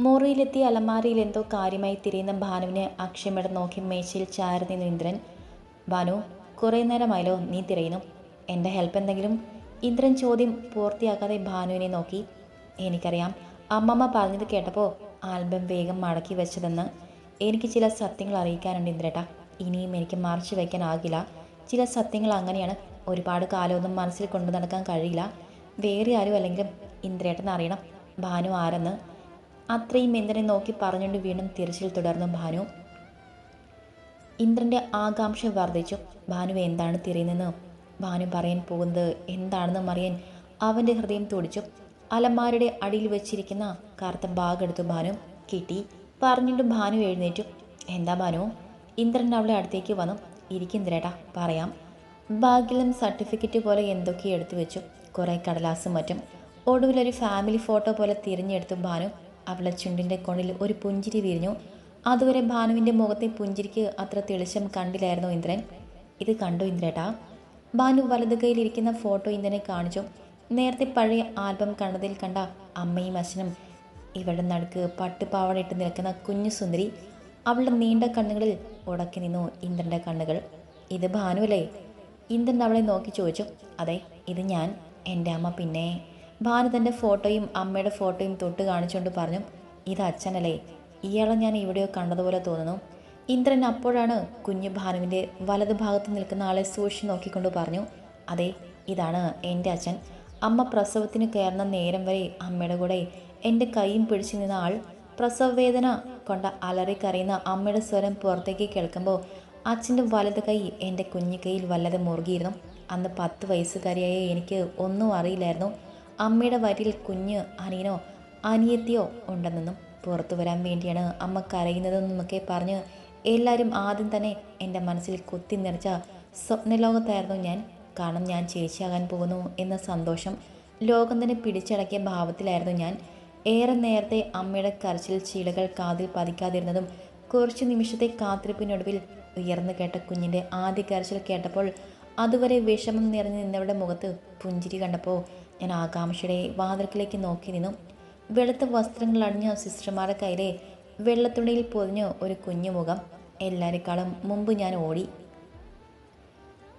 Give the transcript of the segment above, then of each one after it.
മുറിയിലെത്തി അലമാരയിൽ എന്തോ കാര്യമായി തിരിയുന്ന ഭാനുവിനെ അക്ഷമയുടെ നോക്കി മേശയിൽ ചാരി നിന്നു ഇന്ദ്രൻ ഭാനു കുറേ നേരമായല്ലോ നീ തിരയുന്നു. എന്റെ ഹെൽപ്പ് എന്തെങ്കിലും? ഇന്ദ്രൻ ചോദ്യം പൂർത്തിയാക്കാതെ ഭാനുവിനെ നോക്കി. എനിക്കറിയാം. അമ്മമ്മ പറഞ്ഞത് കേട്ടപ്പോൾ ആൽബം വേഗം മടക്കി വെച്ചതെന്ന് എനിക്ക് ചില സത്യങ്ങൾ അറിയിക്കാനുണ്ട് ഇന്ദ്രേട്ട. ഇനിയും എനിക്ക് മറച്ചു വയ്ക്കാനാകില്ല ചില സത്യങ്ങൾ അങ്ങനെയാണ്. ഒരുപാട് കാലമൊന്നും മനസ്സിൽ കൊണ്ടു നടക്കാൻ കഴിയില്ല. വേറെ ആരും അല്ലെങ്കിലും ഇന്ദ്രേട്ടൻ അറിയണം. ഭാനു ആരെന്ന് അത്രയും ഇന്ദ്രനെ നോക്കി പറഞ്ഞുകൊണ്ട് വീണ്ടും തിരച്ചിൽ തുടർന്നു ഭാനു. ഇന്ദ്രന്റെ ആകാംക്ഷ വർദ്ധിച്ചു. ഭാനു എന്താണ് തിരയുന്നതെന്ന്? ഭാനു പറയാൻ പോകുന്നത് എന്താണെന്ന് അറിയാൻ അവന്റെ ഹൃദയം തുടിച്ചു. അലമാരുടെ അടിയിൽ വെച്ചിരിക്കുന്ന കറുത്ത ബാഗ് എടുത്തു ഭാനു. കിട്ടി. പറഞ്ഞിട്ട് ഭാനു എഴുന്നേറ്റു. എന്താ ഭാനു? ഇന്ദ്രൻ അവളെ അടുത്തേക്ക് വന്നു. ഇരിക്കുന്നേട്ടാ പറയാം. ബാഗിലും സർട്ടിഫിക്കറ്റ് പോലെ എന്തൊക്കെ എടുത്തു വെച്ചു. കുറേ കടലാസും മറ്റും. ഒടുവിലൊരു ഫാമിലി ഫോട്ടോ പോലെ തിരഞ്ഞെടുത്തു ഭാനു. അവളെ ചുണ്ടിന്റെ കോണിൽ ഒരു പുഞ്ചിരി വിരിഞ്ഞു. അതുവരെ ഭാനുവിന്റെ മുഖത്തെ പുഞ്ചിരിക്ക് അത്ര തെളിച്ചം കണ്ടില്ലായിരുന്നു ഇന്ദ്രൻ. ഇത് കണ്ടു ഇന്ദ്രേട്ടാ. ഭാനു വലതു കൈയിലിരിക്കുന്ന ഫോട്ടോ ഇന്ദ്രനെ കാണിച്ചു. നേരത്തെ പഴയ ആൽബം കണ്ടതിൽ കണ്ട അമ്മയും അച്ഛനും ഇവളുടെ നടുക്ക് പട്ടുപാവട ഇട്ട് നിൽക്കുന്ന കുഞ്ഞു സുന്ദരി അവളുടെ നീണ്ട കണ്ണുകളിൽ ഉടക്കി നിന്നു ഇന്ദ്രന്റെ കണ്ണുകൾ. ഇത് ഭാനുവല്ലേ? ഇന്ദ്രൻ അവളെ നോക്കി ചോദിച്ചു. അതെ ഇത് ഞാൻ എന്റെ അമ്മ പിന്നെ. ഭാനു തന്റെ ഫോട്ടോയും അമ്മയുടെ ഫോട്ടോയും തൊട്ട് കാണിച്ചുകൊണ്ട് പറഞ്ഞു ഇത് അച്ഛനല്ലേ ഇയാളെ ഞാൻ എവിടെയോ കണ്ടതുപോലെ തോന്നുന്നു. ഇന്ദ്രൻ അപ്പോഴാണ് കുഞ്ഞു ഭാനുവിന്റെ വലത് ഭാഗത്ത് നിൽക്കുന്ന ആളെ സൂക്ഷിച്ച് നോക്കിക്കൊണ്ട് പറഞ്ഞു അതെ ഇതാണ് എന്റെ അച്ഛൻ. അമ്മ പ്രസവത്തിന് കയറുന്ന നേരം വരെ അമ്മയുടെ കൂടെ എന്റെ കൈയും പിടിച്ചു നിന്ന ആൾ പ്രസവ വേദന കൊണ്ട അലറി അമ്മയുടെ സ്വരം പുറത്തേക്ക് കേൾക്കുമ്പോൾ അച്ഛന്റെ വലത് കൈ എന്റെ കുഞ്ഞു കൈയിൽ വല്ലതെ മുറുകിയിരുന്നു. അന്ന് പത്ത് വയസ്സുകാരിയായ എനിക്ക് ഒന്നും അറിയില്ലായിരുന്നു. അമ്മയുടെ വരിയിൽ കുഞ്ഞ് അനിയനോ അനിയത്തിയോ ഉണ്ടെന്നും പുറത്തു വരാൻ വേണ്ടിയാണ് അമ്മ കരയുന്നതെന്നൊക്കെ പറഞ്ഞ് എല്ലാവരും ആദ്യം തന്നെ എന്റെ മനസ്സിൽ കുത്തി നിറച്ച സ്വപ്നലോകത്തായിരുന്നു ഞാൻ. കാരണം ഞാൻ ചേച്ചിയാകാൻ പോകുന്നു എന്ന സന്തോഷം ലോകം തന്നെ പിടിച്ചടക്കിയ ഭാവത്തിലായിരുന്നു ഞാൻ. ഏറെ നേരത്തെ അമ്മയുടെ കരച്ചിൽ ചീലകൾ കാതിൽ പതിക്കാതിരുന്നതും കുറച്ച് നിമിഷത്തെ കാത്തിരിപ്പിനൊടുവിൽ ഉയർന്നു കേട്ട കുഞ്ഞിന്റെ ആദ്യ കരച്ചിൽ കേട്ടപ്പോൾ അതുവരെ വിഷമം നിറഞ്ഞു നിന്നവരുടെ മുഖത്ത് പുഞ്ചിരി കണ്ടപ്പോൾ ഞാൻ ആകാംക്ഷയുടെ വാതിൽക്കിലേക്ക് നോക്കി നിന്നു വെളുത്ത വസ്ത്രങ്ങൾ അണിഞ്ഞ സിസ്റ്റർമാരുടെ കയ്യിലെ വെള്ളത്തുണിയിൽ പൊതിഞ്ഞ ഒരു കുഞ്ഞു മുഖം എല്ലാവരെക്കാളും മുമ്പ് ഞാൻ ഓടി.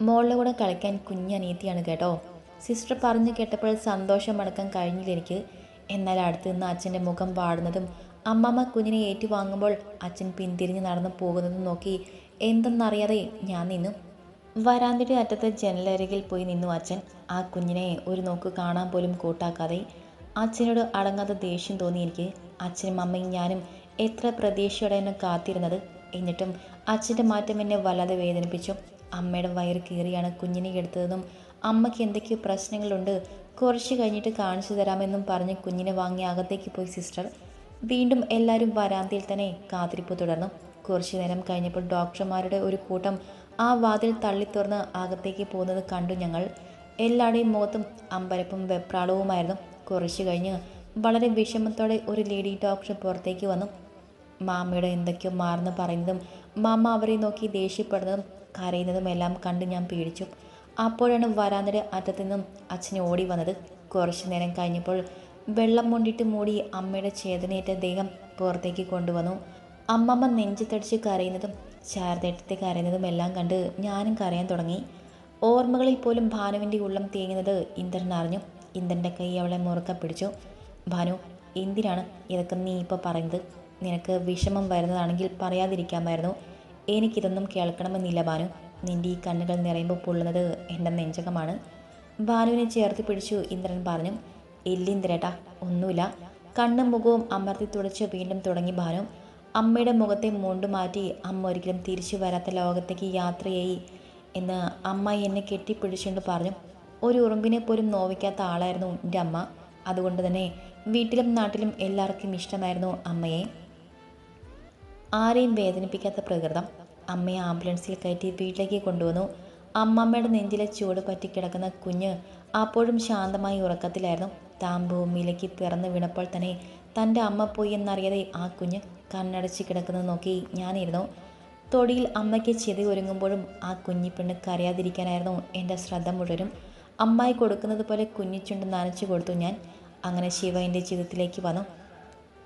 മോളുടെ കൂടെ കളിക്കാൻ കുഞ്ഞനിയത്തിയാണ് കേട്ടോ. സിസ്റ്റർ പറഞ്ഞു കേട്ടപ്പോൾ സന്തോഷം അടക്കാൻ കഴിഞ്ഞില്ല എനിക്ക്. എന്നാൽ അടുത്ത് നിന്ന് അച്ഛന്റെ മുഖം വാടുന്നതും അമ്മമ്മ കുഞ്ഞിനെ ഏറ്റുവാങ്ങുമ്പോൾ അച്ഛൻ പിന്തിരിഞ്ഞ് നടന്നു പോകുന്നതും നോക്കി എന്തെന്നറിയാതെ ഞാൻ നിന്നു. വരാന്തിയുടെ അറ്റത്തെ ജനലരികിൽ പോയി നിന്നു അച്ഛൻ. ആ കുഞ്ഞിനെ ഒരു നോക്ക് കാണാൻ പോലും കൂട്ടാക്കാതെ അച്ഛനോട് അടങ്ങാത്ത ദേഷ്യം തോന്നി എനിക്ക്. അച്ഛനും അമ്മയും ഞാനും എത്ര പ്രതീക്ഷയോടെ എന്നെ കാത്തിരുന്നത്. എന്നിട്ടും അച്ഛന്റെ മാറ്റം എന്നെ വല്ലാതെ വേദനിപ്പിച്ചു. അമ്മയുടെ വയറ് കീറിയാണ് കുഞ്ഞിനെ എടുത്തതെന്നും അമ്മയ്ക്ക് എന്തൊക്കെയോ പ്രശ്നങ്ങളുണ്ട് കുറച്ച് കഴിഞ്ഞിട്ട് കാണിച്ചു തരാമെന്നും പറഞ്ഞ് കുഞ്ഞിനെ വാങ്ങി അകത്തേക്ക് പോയി സിസ്റ്റർ. വീണ്ടും എല്ലാവരും വരാന്തയിൽ തന്നെ കാത്തിരിപ്പ് തുടർന്നു. കുറച്ചു നേരം കഴിഞ്ഞപ്പോൾ ഡോക്ടർമാരുടെ ഒരു കൂട്ടം ആ വാതിൽ തള്ളി തുറന്ന് അകത്തേക്ക് പോകുന്നത് കണ്ടു ഞങ്ങൾ. എല്ലാവരുടെയും മുഖത്തും അമ്പരപ്പും വെപ്രാളവുമായിരുന്നു. കുറച്ചു കഴിഞ്ഞ് വളരെ വിഷമത്തോടെ ഒരു ലേഡി ഡോക്ടർ പുറത്തേക്ക് വന്നു. മാമയുടെ എന്തൊക്കെയോ മാറുന്നു പറയുന്നതും മാമ അവരെ നോക്കി ദേഷ്യപ്പെടുന്നതും കരയുന്നതും എല്ലാം കണ്ട് ഞാൻ പേടിച്ചു. അപ്പോഴാണ് വരാനൊരു അറ്റത്തു നിന്നും അച്ഛനെ ഓടി വന്നത്. കുറച്ചു നേരം കഴിഞ്ഞപ്പോൾ വെള്ളം മുണ്ടിട്ട് മൂടി അമ്മയുടെ ചേതനയേറ്റ ദേഹം പുറത്തേക്ക് കൊണ്ടുവന്നു. അമ്മമ്മ നെഞ്ചിത്തടിച്ച് കരയുന്നതും ശാരദേട്ടത്തെ കരയുന്നതും എല്ലാം കണ്ട് ഞാനും കരയാൻ തുടങ്ങി. ഓർമ്മകളിൽ പോലും ഭാനുവിന്റെ ഉള്ളം തേങ്ങുന്നത് ഇന്ദ്രൻ അറിഞ്ഞു. ഇന്ദ്രന്റെ കൈ അവളെ മുറുക്ക പിടിച്ചു. ഭാനു എന്തിനാണ് ഇതൊക്കെ നീ ഇപ്പോൾ പറയുന്നത്? നിനക്ക് വിഷമം വരുന്നതാണെങ്കിൽ പറയാതിരിക്കാമായിരുന്നു. എനിക്കിതൊന്നും കേൾക്കണമെന്നില്ല ഭാനു. നിന്റെ ഈ കണ്ണുകൾ നിറയുമ്പോൾ പൊള്ളുന്നത് എന്റെ നെഞ്ചകമാണ്. ഭാനുവിനെ ചേർത്ത് പിടിച്ചു ഇന്ദ്രൻ പറഞ്ഞു. ഇല്ലിന്ദ്രേട്ടാ ഒന്നുമില്ല. കണ്ണും മുഖവും അമർത്തി തുടച്ച് വീണ്ടും തുടങ്ങി ഭാനു. അമ്മയുടെ മുഖത്തെ മുണ്ടു മാറ്റി അമ്മ ഒരിക്കലും തിരിച്ചു വരാത്ത ലോകത്തേക്ക് യാത്രയായി എന്ന് അമ്മ എന്നെ കെട്ടിപ്പിടിച്ചുകൊണ്ട് പറഞ്ഞു. ഒരു ഉറുമ്പിനെ പോലും നോവിക്കാത്ത ആളായിരുന്നു എന്റെ അമ്മ. അതുകൊണ്ട് തന്നെ വീട്ടിലും നാട്ടിലും എല്ലാവർക്കും ഇഷ്ടമായിരുന്നു അമ്മയെ. ആരെയും വേദനിപ്പിക്കാത്ത പ്രകൃതം. അമ്മയെ ആംബുലൻസിൽ കയറ്റി വീട്ടിലേക്ക് കൊണ്ടുവന്നു. അമ്മമ്മയുടെ നെഞ്ചിലെ ചൂട് പറ്റി കിടക്കുന്ന കുഞ്ഞ് അപ്പോഴും ശാന്തമായി ഉറക്കത്തിലായിരുന്നു. താൻ ഭൂമിയിലേക്ക് പിറന്നു വീണപ്പോൾ തന്നെ തന്റെ അമ്മ പോയി എന്നറിയാതെ ആ കുഞ്ഞ് കണ്ണടച്ച് കിടക്കുന്നത് നോക്കി ഞാനിരുന്നു. തൊടിയിൽ അമ്മയ്ക്ക് ചെതി ഒരുങ്ങുമ്പോഴും ആ കുഞ്ഞിപ്പെണ്ണ് കരയാതിരിക്കാനായിരുന്നു എന്റെ ശ്രദ്ധ മുഴുവനും അമ്മായി കൊടുക്കുന്നത് പോലെ കുഞ്ഞിച്ചുണ്ട് നനച്ചു കൊടുത്തു ഞാൻ. അങ്ങനെ ശിവ എന്റെ ജീവിതത്തിലേക്ക് വന്നു.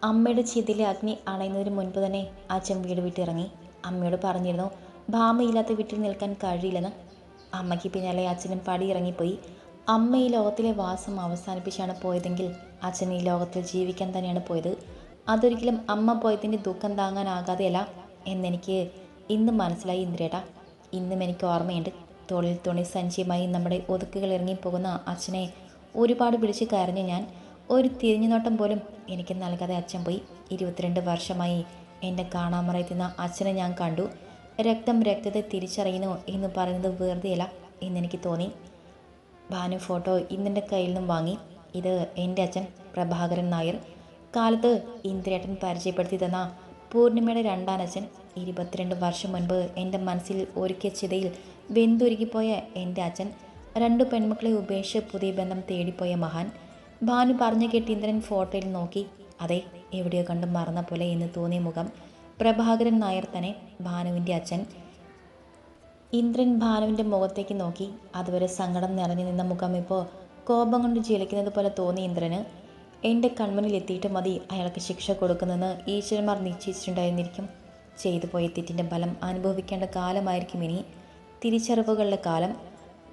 അമ്മയുടെ ചിതിലെ അഗ്നി അണയുന്നതിന് മുൻപ് തന്നെ അച്ഛൻ വീട് വിട്ടിറങ്ങി. അമ്മയോട് പറഞ്ഞിരുന്നു ഭാമയില്ലാത്ത വീട്ടിൽ നിൽക്കാൻ കഴിയില്ലെന്ന്. അമ്മയ്ക്ക് പിന്നാലെ അച്ഛനും പടിയിറങ്ങിപ്പോയി. അമ്മ ഈ ലോകത്തിലെ വാസം അവസാനിപ്പിച്ചാണ് പോയതെങ്കിൽ അച്ഛൻ ഈ ലോകത്തിൽ ജീവിക്കാൻ തന്നെയാണ് പോയത്. അതൊരിക്കലും അമ്മ പോയതിന്റെ ദുഃഖം താങ്ങാനാകാതെയല്ല എന്നെനിക്ക് ഇന്ന് മനസ്സിലായി ഇന്ദ്രേട്ടാ ഇന്നും എനിക്ക് ഓർമ്മയുണ്ട്. തൊഴിൽ തുണി സഞ്ചിയുമായി നമ്മുടെ ഒതുക്കുകൾ ഇറങ്ങിപ്പോകുന്ന അച്ഛനെ ഒരുപാട് പിടിച്ച് കരഞ്ഞു ഞാൻ. ഒരു തിരിഞ്ഞുനോട്ടം പോലും എനിക്ക് നൽകാതെ അച്ഛൻ പോയി. ഇരുപത്തിരണ്ട് വർഷമായി എന്നെ കാണാമറയത്തുന്ന അച്ഛനെ ഞാൻ കണ്ടു. രക്തം രക്തത്തെ തിരിച്ചറിയുന്നു എന്ന് പറയുന്നത് വെറുതെയല്ല എന്നെനിക്ക് തോന്നി. ഭാനു ഫോട്ടോ ഇന്നെന്റെ കയ്യിൽ നിന്നും വാങ്ങി. ഇത് എന്റെ അച്ഛൻ പ്രഭാകരൻ നായർ. കാലത്ത് ഇന്ദ്രേട്ടൻ പരിചയപ്പെടുത്തി തന്ന പൂർണിമയുടെ രണ്ടാനച്ഛൻ ഇരുപത്തിരണ്ട് വർഷം മുൻപ് എന്റെ മനസ്സിൽ ഒരുക്കിയ ചിതയിൽ വെന്തുരുകിപ്പോയ എന്റെ അച്ഛൻ രണ്ടു പെൺമക്കളെ ഉപേക്ഷിച്ച് പുതിയ ബന്ധം തേടിപ്പോയ മഹാൻ. ഭാനു പറഞ്ഞു കേട്ട് ഇന്ദ്രൻ ഫോട്ടോയിൽ നോക്കി അതെ എവിടെയോ കണ്ട് മറന്ന പോലെ എന്ന് തോന്നിയ മുഖം പ്രഭാകരൻ നായർ തന്നെ ഭാനുവിന്റെ അച്ഛൻ. ഇന്ദ്രൻ ഭാനുവിന്റെ മുഖത്തേക്ക് നോക്കി അതുവരെ സങ്കടം നിറഞ്ഞു നിന്ന മുഖം ഇപ്പോൾ കോപം കൊണ്ട് ജ്വലിക്കുന്നത് പോലെ തോന്നി ഇന്ദ്രന്. എന്റെ കൺമുന്നിൽ എത്തിയിട്ട് മതി. അയാൾക്ക് ശിക്ഷ കൊടുക്കുന്നതെന്ന് ഈശ്വരന്മാർ നിശ്ചയിച്ചിട്ടുണ്ടായിരുന്നിരിക്കും. ചെയ്തു പോയ തെറ്റിന്റെ ഫലം അനുഭവിക്കേണ്ട കാലമായിരിക്കും ഇനി. തിരിച്ചറിവുകളുടെ കാലം.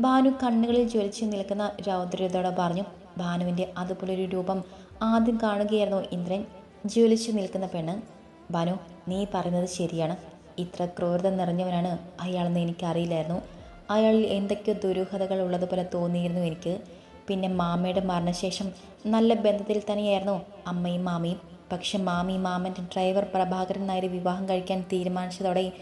ഭാനു കണ്ണുകളിൽ ജ്വലിച്ച് നിൽക്കുന്ന രൗദ്രതയോടെ പറഞ്ഞു ഭാനുവിന്റെ അതുപോലൊരു രൂപം ആദ്യം കാണുകയായിരുന്നു ഇന്ദ്രൻ. ജ്വലിച്ചു നിൽക്കുന്ന പെണ്ണ്. ഭാനു നീ പറയുന്നത് ശരിയാണ്. ഇത്ര ക്രൂരത നിറഞ്ഞവനാണ് അയാളെന്ന് എനിക്കറിയില്ലായിരുന്നു. അയാളിൽ എന്തൊക്കെയോ ദുരൂഹതകൾ ഉള്ളതുപോലെ തോന്നിയിരുന്നു എനിക്ക്. പിന്നെ മാമയുടെ മരണശേഷം നല്ല ബന്ധത്തിൽ തന്നെയായിരുന്നു അമ്മയും മാമയും. പക്ഷെ മാമി മാമന്റെ ഡ്രൈവർ പ്രഭാകരൻ നായർ വിവാഹം കഴിക്കാൻ തീരുമാനിച്ചതോടെ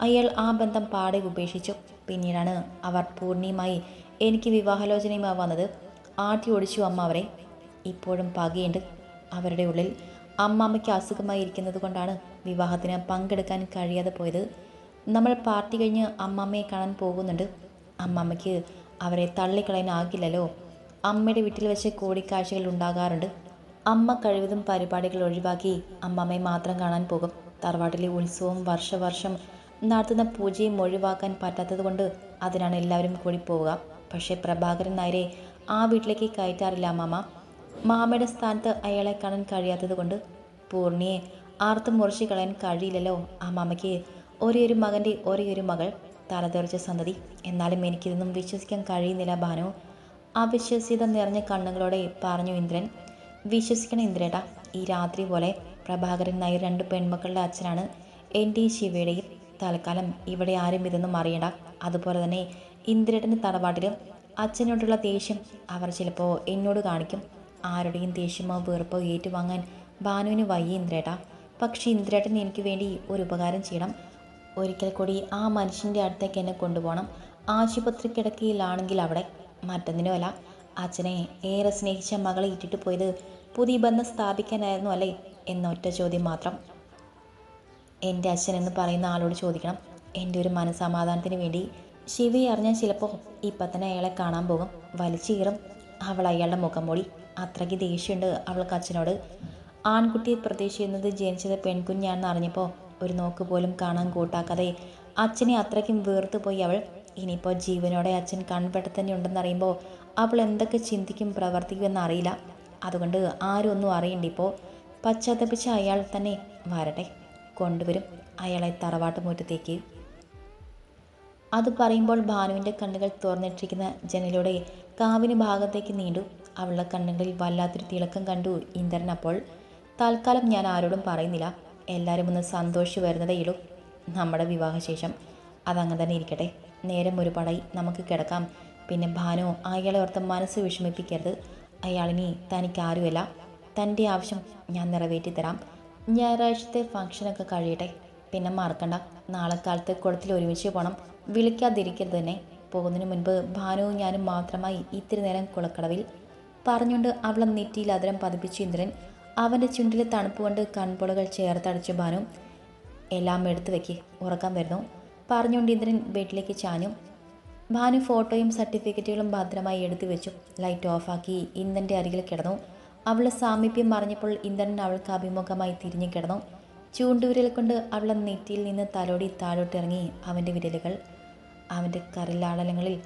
അയാൾ ആ ബന്ധം പാടെ ഉപേക്ഷിച്ചു. പിന്നീടാണ് അവർ പൂർണിയുമായി എനിക്ക് വിവാഹാലോചനയുമായി വന്നത്. ആട്ടി ഓടിച്ചു അമ്മ അവരെ. ഇപ്പോഴും പകയുണ്ട്. അവരുടെ ഉള്ളിൽ അമ്മാമ്മയ്ക്ക് അസുഖമായി ഇരിക്കുന്നത് കൊണ്ടാണ് വിവാഹത്തിന് പങ്കെടുക്കാൻ കഴിയാതെ പോയത്. നമ്മൾ പാർട്ടി കഴിഞ്ഞ് അമ്മാമ്മയെ കാണാൻ പോകുന്നുണ്ട്. അമ്മാമ്മയ്ക്ക് അവരെ തള്ളിക്കളയാനാകില്ലല്ലോ അമ്മയുടെ വീട്ടിൽ വെച്ച് കൂടിക്കാഴ്ചകൾ ഉണ്ടാകാറുണ്ട്. അമ്മ കഴിവതും പരിപാടികൾ ഒഴിവാക്കി അമ്മമ്മയെ മാത്രം കാണാൻ പോകും. തറവാട്ടിലെ ഉത്സവം വർഷവർഷം നടത്തുന്ന പൂജയും ഒഴിവാക്കാൻ പറ്റാത്തതുകൊണ്ട് അതിനാണ് എല്ലാവരും കൂടി പോവുക. പക്ഷേ പ്രഭാകരൻ നായരെ ആ വീട്ടിലേക്ക് കയറ്റാറില്ല അമ്മമ്മ മാമയുടെ സ്ഥാനത്ത് അയാളെ കാണാൻ കഴിയാത്തതുകൊണ്ട് പൂർണിയെ ആർത്ത് മുറിച്ച് കളയാൻ കഴിയില്ലല്ലോ. അമ്മമ്മയ്ക്ക് ഒരേയൊരു ഒരേ ഒരു മകന്റെ ഒരേ ഒരു മകൾ തലതെറിച്ച സന്തതി. എന്നാലും എനിക്കിതൊന്നും വിശ്വസിക്കാൻ കഴിയുന്നില്ല ഭാനു അവിശ്വസ്യത നിറഞ്ഞ കണ്ണുകളോടെ പറഞ്ഞു ഇന്ദ്രൻ വിശ്വസിക്കണം ഇന്ദ്രേട്ടാ. ഈ രാത്രി പോലെ പ്രഭാകരൻ നായർ രണ്ട് പെൺമക്കളുടെ അച്ഛനാണ്. എന്റെയും ശിവയുടെയും തൽക്കാലം ഇവിടെ ആരും ഇതൊന്നും അറിയണ്ട. അതുപോലെ തന്നെ ഇന്ദ്രേട്ടന്റെ തറവാട്ടിലും അച്ഛനോടുള്ള ദേഷ്യം അവർ ചിലപ്പോൾ എന്നോട് കാണിക്കും. ആരുടെയും ദേഷ്യമോ വെറുപ്പോ ഏറ്റുവാങ്ങാൻ ഭാനുവിന് വയ്യ ഇന്ദ്രേട്ട. പക്ഷേ ഇന്ദ്രേട്ടൻ എനിക്ക് വേണ്ടി ഒരു ഉപകാരം ചെയ്യണം. ഒരിക്കൽ കൂടി ആ മനുഷ്യന്റെ അടുത്തേക്ക് എന്നെ കൊണ്ടുപോകണം. ആശുപത്രി കിടക്കയിലാണെങ്കിൽ അവിടെ മറ്റൊന്നിനുമല്ല അച്ഛനെ ഏറെ സ്നേഹിച്ച മകളെ ഇട്ടിട്ട് പോയത് പുതിയ ബന്ധം സ്ഥാപിക്കാനായിരുന്നു അല്ലേ? എന്നൊറ്റ ചോദ്യം മാത്രം. എന്റെ അച്ഛൻ എന്ന് പറയുന്ന ആളോട് ചോദിക്കണം. എന്റെ ഒരു മനസമാധാനത്തിന് വേണ്ടി ശിവി അറിഞ്ഞാൽ ചിലപ്പോൾ ഇപ്പം തന്നെ അയാളെ കാണാൻ പോകും. വലിച്ചീറും അവൾ അയാളുടെ മുഖം മൂടി. അത്രയ്ക്ക് ദേഷ്യമുണ്ട് അവൾക്ക് അച്ഛനോട്. ആൺകുട്ടിയെ പ്രതീക്ഷിക്കുന്നത് ജനിച്ചത് പെൺകുഞ്ഞാണെന്ന് അറിഞ്ഞപ്പോൾ ഒരു നോക്ക് പോലും കാണാൻ കൂട്ടാക്കാതെ അച്ഛനെ അത്രയ്ക്കും വേർത്ത് പോയി അവൾ ഇനിയിപ്പോൾ ജീവനോടെ അച്ഛൻ കൺപെട്ട് തന്നെ ഉണ്ടെന്നറിയുമ്പോൾ അവൾ എന്തൊക്കെ ചിന്തിക്കും പ്രവർത്തിക്കുമെന്ന് അറിയില്ല അതുകൊണ്ട് ആരും ഒന്നും അറിയണ്ട ഇപ്പോൾ പശ്ചാത്തപിച്ച അയാൾ തന്നെ വരട്ടെ. കൊണ്ടുവരും അയാളെ തറവാട്ട് മുറ്റത്തേക്ക്. അത് പറയുമ്പോൾ ഭാനുവിന്റെ കണ്ണുകൾ തുറന്നിട്ടിരിക്കുന്ന ജനലിലൂടെ കാവിന് ഭാഗത്തേക്ക് നീണ്ടു. അവളുടെ കണ്ണുകളിൽ വല്ലാത്തൊരു തിളക്കം കണ്ടു ഇന്ദ്രൻ അപ്പോൾ. തൽക്കാലം ഞാൻ ആരോടും പറയുന്നില്ല. എല്ലാവരും ഒന്ന് സന്തോഷിച്ച് വരുന്നതേയുള്ളൂ നമ്മുടെ വിവാഹശേഷം അതങ്ങനെ തന്നെ ഇരിക്കട്ടെ. നേരം ഒരുപാടായി നമുക്ക് കിടക്കാം. പിന്നെ ഭാനു അയാളെ ഓർത്ത് മനസ്സ് വിഷമിപ്പിക്കരുത്. അയാളിനി തനിക്ക് ആരുമല്ല തന്റെ ആവശ്യം ഞാൻ നിറവേറ്റി തരാം ഞായറാഴ്ചത്തെ ഫംഗ്ഷനൊക്കെ കഴിയട്ടെ. പിന്നെ മറക്കണ്ട. നാളെ കാലത്ത് കുളത്തിൽ ഒരുമിച്ച് പോകണം വിളിക്കാതിരിക്കരുത് തന്നെ പോകുന്നതിന് മുൻപ് ഭാനുവും ഞാനും മാത്രമായി ഇത്തിരി നേരം കുളക്കടവിൽ. പറഞ്ഞുകൊണ്ട് അവളെ നെറ്റിയിൽ അതിരം പതിപ്പിച്ചു ഇന്ദ്രൻ. അവന്റെ ചുണ്ടിലെ തണുപ്പ് കൊണ്ട് കൺപുളകൾ ചേർത്തടച്ചു ഭാനു. എല്ലാം എടുത്തു വെക്ക്. ഉറക്കാൻ വരുന്നു. പറഞ്ഞുകൊണ്ട് ഇന്ദ്രൻ ബെഡിലേക്ക് ചാഞ്ഞു. ഭാനു ഫോട്ടോയും സർട്ടിഫിക്കറ്റുകളും ഭദ്രമായി എടുത്തു വെച്ചു. ലൈറ്റ് ഓഫാക്കി ഇന്ദ്രന്റെ അരികിൽ കിടന്നു. അവളെ സാമീപ്യം മറിഞ്ഞപ്പോൾ ഇന്ദ്രൻ അവൾക്ക് അഭിമുഖമായി തിരിഞ്ഞു കിടന്നു. ചൂണ്ടുവിരൽ കൊണ്ട് അവളെ നെറ്റിയിൽ നിന്ന് തലോടി താഴോട്ടിറങ്ങി അവന്റെ വിരലുകൾ. അവന്റെ കരലാടലങ്ങളിൽ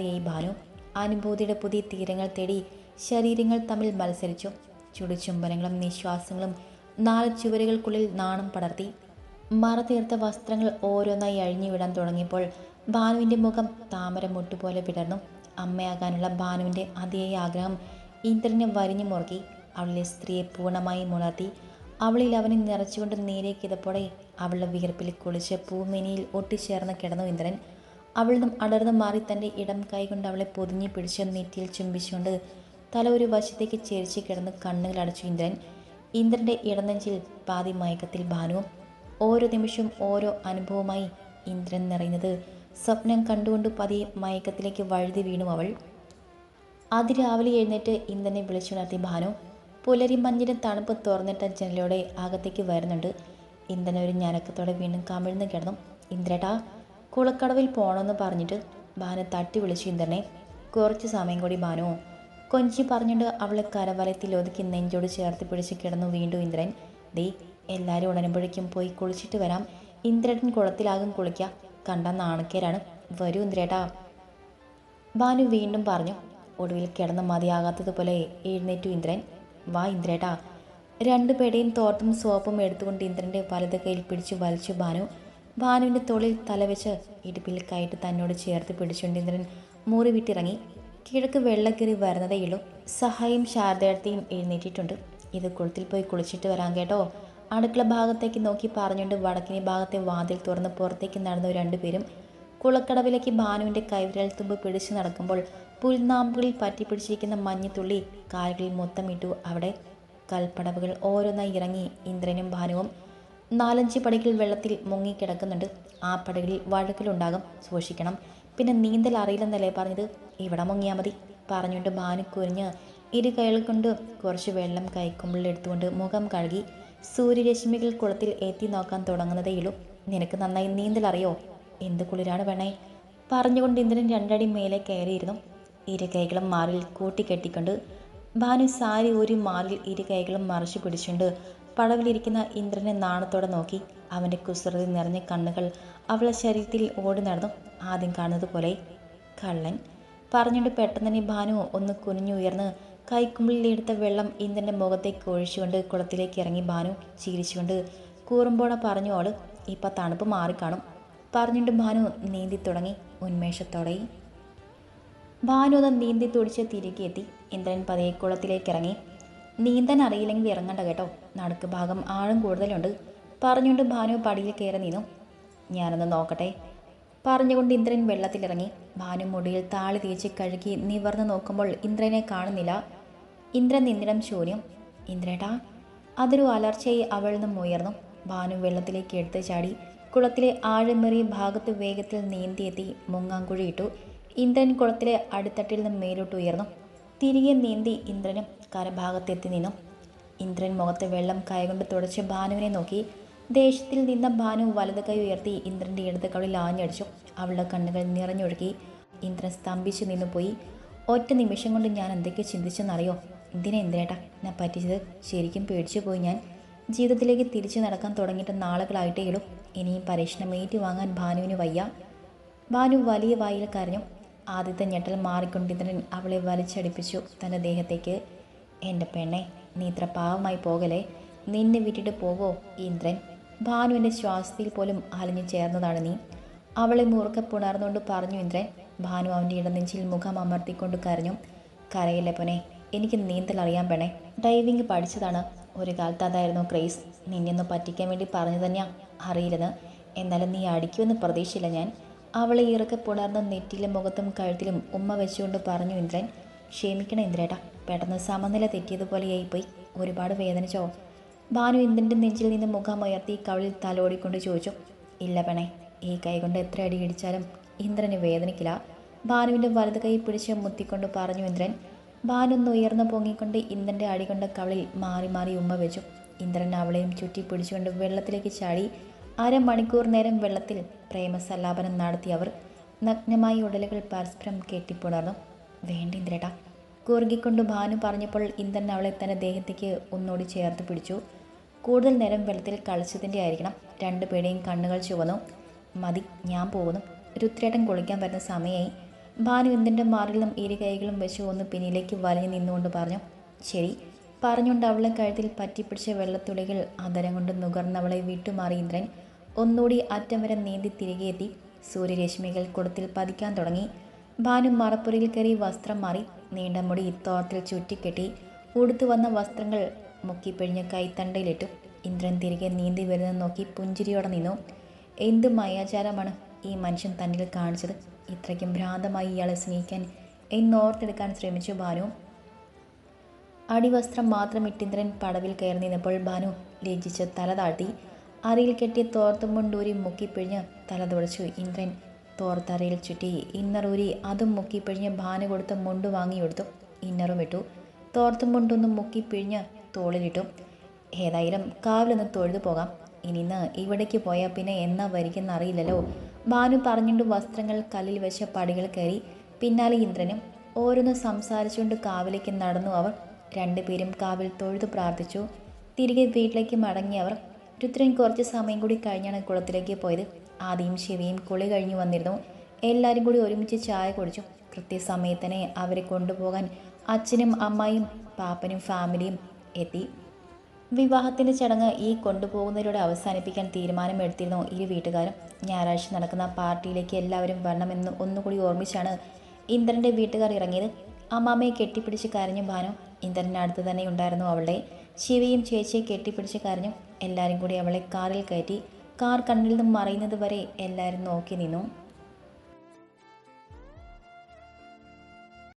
ഈ ഭാനു. അനുഭൂതിയുടെ പുതിയ തീരങ്ങൾ തേടി ശരീരങ്ങൾ തമ്മിൽ മത്സരിച്ചു. ചുടുചുംബനങ്ങളും നിശ്വാസങ്ങളും നാല് ചുവരുകൾക്കുള്ളിൽ നാണം പടർത്തി. മറതീർത്ത വസ്ത്രങ്ങൾ ഓരോന്നായി അഴിഞ്ഞുവിടാൻ തുടങ്ങിയപ്പോൾ ഭാനുവിന്റെ മുഖം താമര മുട്ടുപോലെ പിടർന്നു അമ്മയാകാനുള്ള ഭാനുവിന്റെ അതേ ആഗ്രഹം ഇന്ദ്രനെ വരിഞ്ഞു മുറുക്കി അവളിലെ സ്ത്രീയെ പൂർണമായി ഉണർത്തി. അവളിൽ അവനെ നിറച്ചുകൊണ്ട് നേരെ അവളുടെ വിയർപ്പിൽ കുളിച്ച് പൂമേനിയിൽ ഒട്ടിച്ചേർന്ന് കിടന്നു ഇന്ദ്രൻ. അവളിൽ അടർന്നു മാറി തന്റെ ഇടം കൈകൊണ്ട് അവളെ പൊതിഞ്ഞു പിടിച്ച് നെറ്റിയിൽ ചുംബിച്ചുകൊണ്ട് തല ഒരു വശത്തേക്ക് ചെരിച്ച് കിടന്ന് കണ്ണുകൾ അടച്ചു ഇന്ദ്രൻ. ഇന്ദ്രന്റെ ഇടനെഞ്ചിൽ പാതി മയക്കത്തിൽ ഭാനുവും ഓരോ നിമിഷവും ഓരോ അനുഭവമായി ഇന്ദ്രൻ നിറയുന്നത്. സ്വപ്നം കണ്ടുകൊണ്ട് പതിയെ മയക്കത്തിലേക്ക് വഴുതി വീണു അവൾ. അതിരാവിലെ എഴുന്നേറ്റ് ഇന്ദ്രനെ വിളിച്ചുണർത്തി ഭാനു പുലരി മഞ്ഞിന്റെ തണുപ്പ് തുറന്നിട്ട ജനലോടെ അകത്തേക്ക് വരുന്നുണ്ട്. ഇന്ദ്രൻ ഒരു ഞനക്കത്തോടെ വീണ്ടും കമിഴ്ന്ന് കിടന്നു. ഇന്ദ്രേട്ടാ കുളക്കടവിൽ പോകണമെന്ന് പറഞ്ഞിട്ട് ഭാനു തട്ടി വിളിച്ചു ഇന്ദ്രനെ. കുറച്ച് സമയം കൂടി ഭാനു. കൊഞ്ചി പറഞ്ഞിട്ട് അവളെ കരവലത്തിൽ ഒതുക്കി നെഞ്ചോട് ചേർത്ത് പിടിച്ച് കിടന്നു വീണ്ടും ഇന്ദ്രൻ. ദേ എല്ലാവരും ഉണരുമ്പോഴേക്കും പോയി കുളിച്ചിട്ട് വരാം. ഇന്ദ്രേട്ടൻ കുളത്തിലാകും കുളിക്കുക കണ്ട നാണക്കേരാണ് വരൂ ഇന്ദ്രേട്ടാ. ഭാനു വീണ്ടും പറഞ്ഞു ഒടുവിൽ കിടന്ന് മതിയാകാത്തതുപോലെ എഴുന്നേറ്റു ഇന്ദ്രൻ. വാ ഇന്ദ്രേട്ടാ. രണ്ടു പേടയും തോർത്തും സോപ്പും എടുത്തുകൊണ്ട് ഇന്ദ്രന്റെ വലത് കയ്യിൽ പിടിച്ചു വലിച്ചു ഭാനു. ഭാനുവിന്റെ തോളിൽ തലവെച്ച് ഇടുപ്പിൽ കയറ്റി തന്നോട് ചേർത്ത് പിടിച്ചുകൊണ്ട് ഇന്ദ്രൻ മൂറി വിട്ടിറങ്ങി. കിഴക്ക് വെള്ളക്കറി വരുന്നതേയുള്ളൂ സഹായും ശാരദയടത്തെയും എഴുന്നേറ്റിട്ടുണ്ട്. ഇത് കുളത്തിൽ പോയി കുളിച്ചിട്ട് വരാൻ കേട്ടോ. അടുക്കള ഭാഗത്തേക്ക് നോക്കി പറഞ്ഞുകൊണ്ട് വടക്കിനി ഭാഗത്തെ വാതിൽ തുറന്ന് പുറത്തേക്ക് നടന്ന രണ്ടുപേരും കുളക്കടവിലേക്ക് ഭാനുവിന്റെ കൈവിരൽ തുമ്പ് പിടിച്ചു നടക്കുമ്പോൾ പുൽനാമ്പുകളിൽ പറ്റിപ്പിടിച്ചിരിക്കുന്ന മഞ്ഞത്തുള്ളി കാലുകളിൽ മൊത്തമിട്ടു അവിടെ കൽപ്പടവുകൾ ഓരോന്നായി ഇറങ്ങി. ഇന്ദ്രനും ഭാനുവും നാലഞ്ച് പടികൾ വെള്ളത്തിൽ മുങ്ങിക്കിടക്കുന്നുണ്ട്. ആ പടികളിൽ വഴുക്കലുണ്ടാകും. സൂക്ഷിക്കണം. പിന്നെ നീന്തൽ അറിയില്ലെന്നല്ലേ പറഞ്ഞത്? ഇവിടെ മുങ്ങിയാൽ മതി. പറഞ്ഞുകൊണ്ട് ഭാനു കുരിഞ്ഞ് ഇരു കൈകൾ കൊണ്ട് കുറച്ച് വെള്ളം കൈക്കുമ്പിളിൽ എടുത്തുകൊണ്ട് മുഖം കഴുകി സൂര്യരശ്മികൾ കുളത്തിൽ എത്തി നോക്കാൻ തുടങ്ങുന്നതേയുള്ളൂ. നിനക്ക് നന്നായി നീന്തൽ അറിയോ എന്ത് കുളിരാണ് വേണേ പറഞ്ഞുകൊണ്ട് ഇന്ദ്രൻ രണ്ടടി മേലെ കയറിയിരുന്നു. ഇരു കൈകളും മാറിൽ കൂട്ടിക്കെട്ടിക്കൊണ്ട് ഭാനു സാരി ഒരു മാറിൽ ഇരു കൈകളും മറച്ചു പിടിച്ചുകൊണ്ട് പടവിലിരിക്കുന്ന ഇന്ദ്രനെ നാണത്തോടെ നോക്കി. അവന്റെ കുസൃതി നിറഞ്ഞ കണ്ണുകൾ അവളെ ശരീരത്തിൽ ഓടി നടന്നു. ആദ്യം കാണുന്നത് പോലെ കള്ളൻ. പറഞ്ഞുകൊണ്ട് പെട്ടെന്ന് തന്നെ ഭാനു ഒന്ന് കുനിഞ്ഞുയർന്ന് കൈക്കുമ്പിളിൽ എടുത്ത വെള്ളം ഇന്ദ്രന്റെ മുഖത്തേക്ക് ഒഴിച്ചുകൊണ്ട് കുളത്തിലേക്ക് ഇറങ്ങി ഭാനു ചിരിച്ചുകൊണ്ട് കൂറുമ്പോണ പറഞ്ഞു അവൾ ഇപ്പം തണുപ്പ് മാറിക്കാണും. പറഞ്ഞുകൊണ്ട് ഭാനു നീന്തി തുടങ്ങി ഉന്മേഷത്തോടെ. ഭാനു അത് നീന്തി തുടിച്ച് തിരികെ എത്തി. ഇന്ദ്രൻ പതിയെ കുളത്തിലേക്ക് ഇറങ്ങി. നീന്താൻ അറിയില്ലെങ്കിൽ ഇറങ്ങണ്ട കേട്ടോ. നടുക്ക് ഭാഗം ആഴം കൂടുതലുണ്ട്. പറഞ്ഞുകൊണ്ട് ഭാനു പടിയിൽ കയറി നിന്നു. ഞാനൊന്ന് നോക്കട്ടെ. പറഞ്ഞുകൊണ്ട് ഇന്ദ്രൻ വെള്ളത്തിലിറങ്ങി. ഭാനു മുടിയിൽ താളി തേച്ച് കഴുകി നിവർന്ന് നോക്കുമ്പോൾ ഇന്ദ്രനെ കാണുന്നില്ല. ഇന്ദ്രൻ നിന്നിടം ശൂന്യം. ഇന്ദ്രേട്ടാ അതൊരു അലർച്ചയായി അവളിൽ നിന്നും ഉയർന്നു. ഭാനു വെള്ളത്തിലേക്ക് എടുത്ത് ചാടി കുളത്തിലെ ആഴമേറിയ ഭാഗത്ത് വേഗത്തിൽ നീന്തിയെത്തി മുങ്ങാങ്കുഴിയിട്ടു ഇന്ദ്രൻ കുളത്തിലെ അടിത്തട്ടിൽ നിന്ന് മേലോട്ട് ഉയർന്നു. തിരികെ നീന്തി ഇന്ദ്രനും കരഭാഗത്തെത്തി നിന്നു. ഇന്ദ്രൻ മുഖത്തെ വെള്ളം കൈകൊണ്ട് തുടച്ച് ഭാനുവിനെ നോക്കി. ദേഷ്യത്തിൽ നിന്ന ഭാനു വലത് കൈ ഉയർത്തി ഇന്ദ്രന്റെ ഇടത് കവിളിൽ ആഞ്ഞടിച്ചു. അവളുടെ കണ്ണുകൾ നിറഞ്ഞൊഴുകി. ഇന്ദ്രൻ സ്തംഭിച്ചു നിന്നു പോയി. ഒറ്റ നിമിഷം കൊണ്ട് ഞാൻ എന്തൊക്കെ ചിന്തിച്ചെന്നറിയോ? എന്തിനാ എന്തിനേട്ടാ ഞാൻ പറ്റിച്ചത്? ശരിക്കും പേടിച്ചു പോയി ഞാൻ. ജീവിതത്തിലേക്ക് തിരിച്ചു നടക്കാൻ തുടങ്ങിയിട്ട് നാളുകളായിട്ടേ ഉള്ളൂ ഇനിയും പരീക്ഷണം ഏറ്റുവാങ്ങാൻ ഭാനുവിന് വയ്യ. ഭാനു വലിയ വായിൽ കരഞ്ഞു. ആദ്യത്തെ ഞെട്ടൽ മാറിക്കൊണ്ട് ഇന്ദ്രൻ അവളെ വലിച്ചടിപ്പിച്ചു. തന്റെ ദേഹത്തേക്ക് എന്റെ പെണ്ണെ നീ ഇത്ര പാവമായി പോകലേ നിന്നെ വിട്ടിട്ട് പോവോ ഇന്ദ്രൻ? ഭാനുവിന്റെ ശ്വാസത്തിൽ പോലും അലിഞ്ഞു ചേർന്നതാണ് നീ. അവളെ മുറുക്കെ പുണർന്നുകൊണ്ട് പറഞ്ഞു ഇന്ദ്രൻ ഭാനു അവന്റെ ഇടനെഞ്ചിൽ മുഖം അമർത്തിക്കൊണ്ട് കരഞ്ഞു. കരയില്ല പൊനെ എനിക്ക് നീന്തൽ അറിയാൻ പെണേ ഡൈവിങ് പഠിച്ചതാണ്. ഒരു കാലത്ത് അതായിരുന്നു ക്രേസ്. നിന്നെയൊന്ന് പറ്റിക്കാൻ വേണ്ടി പറഞ്ഞു തന്നെയാ അറിയില്ലെന്ന്. എന്നാലും നീ അടിക്കുമെന്ന് പ്രതീക്ഷയില്ല ഞാൻ. അവളെ ഇറക്കെ പുണർന്ന നെറ്റിയിലും മുഖത്തും കഴുത്തിലും ഉമ്മ വെച്ചുകൊണ്ട് പറഞ്ഞു ഇന്ദ്രൻ ക്ഷമിക്കണം ഇന്ദ്രേട്ടാ. പെട്ടെന്ന് സമനില തെറ്റിയതുപോലെയായിപ്പോയി. ഒരുപാട് വേദനിച്ചോ? ഭാനു ഇന്ദ്രന്റെ നെഞ്ചിൽ നിന്ന് മുഖം ഉയർത്തി കവിളിൽ തലോടിക്കൊണ്ട് ചോദിച്ചു ഇല്ല പെണേ ഈ കൈ കൊണ്ട് എത്ര അടി ഇടിച്ചാലും ഇന്ദ്രന് വേദനിക്കില്ല. ഭാനുവിന്റെ വലത് കൈ പിടിച്ച് മുത്തിക്കൊണ്ട് പറഞ്ഞു ഇന്ദ്രൻ ഭാനു ഒന്ന് ഉയർന്നു പൊങ്ങിക്കൊണ്ട് ഇന്ദ്രന്റെ അടി കൊണ്ട് കവളിൽ മാറി മാറി ഉമ്മ വെച്ചു. ഇന്ദ്രൻ അവളെയും ചുറ്റി പിടിച്ചുകൊണ്ട് വെള്ളത്തിലേക്ക് ചാടി അരമണിക്കൂർ നേരം വെള്ളത്തിൽ പ്രേമസല്ലാപനം നടത്തി അവർ നഗ്നമായി ഉടലുകൾ പരസ്പരം കെട്ടിപ്പുണർന്നു. വേണ്ട ഇന്ദ്രേട്ടാ. കുറുകിക്കൊണ്ട് ഭാനു പറഞ്ഞപ്പോൾ ഇന്ദ്രൻ അവളെ തന്റെ ദേഹത്തേക്ക് ഒന്നോടി ചേർത്ത് പിടിച്ചു. കൂടുതൽ നേരം വെള്ളത്തിൽ കളിച്ചതിന്റെ ആയിരിക്കണം. രണ്ട് രണ്ടുപേരുടെയും കണ്ണുകൾ ചുവന്നു. മതി ഞാൻ പോകുന്നു. രുദ്രേട്ടൻ കുളിക്കാൻ വരുന്ന സമയമായി ഭാനു ഇന്ദ്രന്റെ മാറിലും ഇരു കൈകളും വെച്ച് ഒന്ന് പിന്നിലേക്ക് വലിഞ്ഞു നിന്നുകൊണ്ട് പറഞ്ഞു ശരി. പറഞ്ഞുകൊണ്ട് അവളെ കഴുത്തിൽ പറ്റിപ്പിടിച്ച വെള്ളത്തുളികൾ അതരം കൊണ്ട് നുകർന്നവളെ വിട്ടുമാറി ഇന്ദ്രൻ. ഒന്നുകൂടി അറ്റം വരെ നീന്തി തിരികെ എത്തി. സൂര്യരശ്മികൾ കുടത്തിൽ പതിക്കാൻ തുടങ്ങി. ഭാനു മറപ്പുരയിൽ കയറി വസ്ത്രം മാറി. നീണ്ട മുടി ഇത്തോളത്തിൽ ചുറ്റിക്കെട്ടി. ഉടുത്തു വന്ന വസ്ത്രങ്ങൾ മുക്കിപ്പിഴിഞ്ഞ് കൈത്തണ്ടയിലിട്ടു. ഇന്ദ്രൻ തിരികെ നീന്തി വരുന്നത് നോക്കി പുഞ്ചിരിയോടെ നിന്നു. എന്ത് മായാചാരമാണ് ഈ മനുഷ്യൻ തന്നിൽ കാണിച്ചത്? ഇത്രയ്ക്കും ഭ്രാന്തമായി ഇയാളെ സ്നേഹിക്കാൻ എന്നോർത്തെടുക്കാൻ ശ്രമിച്ചു ഭാനു. അടിവസ്ത്രം മാത്രം ഇട്ടിന്ദ്രൻ പടവിൽ കയറി നിന്നപ്പോൾ ഭാനു ലജ്ജിച്ച് തല താഴ്ത്തി. അരയിൽ കെട്ടിയ തോർത്തും കൊണ്ടൂരി മുക്കിപ്പിഴിഞ്ഞ് തല തുടച്ചു. ഇന്ദ്രൻ തോർത്തറയിൽ ചുറ്റി ഇന്നറൂരി അതും മുക്കിപ്പിഴിഞ്ഞ് ഭാനു കൊടുത്ത് മുണ്ട് വാങ്ങിയെടുത്തു ഇന്നറും ഇട്ടു. തോർത്തും മുണ്ടൊന്നും മുക്കിപ്പിഴിഞ്ഞ് തോളിലിട്ടു ഏതായാലും കാവിലൊന്ന് തൊഴുതു പോകാം. ഇനിന്ന് ഇവിടേക്ക് പോയാൽ പിന്നെ എന്നാ വരികെന്ന് അറിയില്ലല്ലോ. ഭാനു പറഞ്ഞുകൊണ്ട് വസ്ത്രങ്ങൾ കല്ലിൽ വെച്ച പടികൾ കയറി പിന്നാലെ ഇന്ദ്രനും ഓരോന്ന് സംസാരിച്ചുകൊണ്ട് കാവിലേക്ക് നടന്നു. അവർ രണ്ടുപേരും കാവിൽ തൊഴുതു പ്രാർത്ഥിച്ചു. തിരികെ വീട്ടിലേക്ക് മടങ്ങി അവർ രുദ്രൻ കുറച്ച് സമയം കൂടി കഴിഞ്ഞാണ് കുളത്തിലേക്ക് പോയത്. ആദ്യം ശിവയും കുളി കഴിഞ്ഞു വന്നിരുന്നു. എല്ലാവരും കൂടി ഒരുമിച്ച് ചായ കുടിച്ചു. കൃത്യസമയത്തിനെ അവരെ കൊണ്ടുപോകാൻ അച്ഛനും അമ്മയും പാപ്പനും ഫാമിലിയും എത്തി. വിവാഹത്തിന്റെ ചടങ്ങ് ഈ കൊണ്ടുപോകുന്നതിലൂടെ അവസാനിപ്പിക്കാൻ തീരുമാനമെടുത്തിരുന്നു ഇരു വീട്ടുകാരും. ഞായറാഴ്ച നടക്കുന്ന പാർട്ടിയിലേക്ക് എല്ലാവരും വരണമെന്ന് ഒന്നുകൂടി ഓർമ്മിച്ചാണ് ഇന്ദ്രന്റെ വീട്ടുകാർ ഇറങ്ങിയത്. അമ്മാമ്മയെ കെട്ടിപ്പിടിച്ച് കരഞ്ഞു ഭാനു ഇന്ദ്രന്റെ അടുത്ത് തന്നെ ഉണ്ടായിരുന്നു അവളുടെ. ശിവയും ചേച്ചിയെ കെട്ടിപ്പിടിച്ച് കരഞ്ഞു എല്ലാവരും കൂടി അവളെ കാറിൽ കയറ്റി. കാർ കണ്ണിൽ നിന്നും മറയുന്നത് വരെ എല്ലാവരും നോക്കി നിന്നു.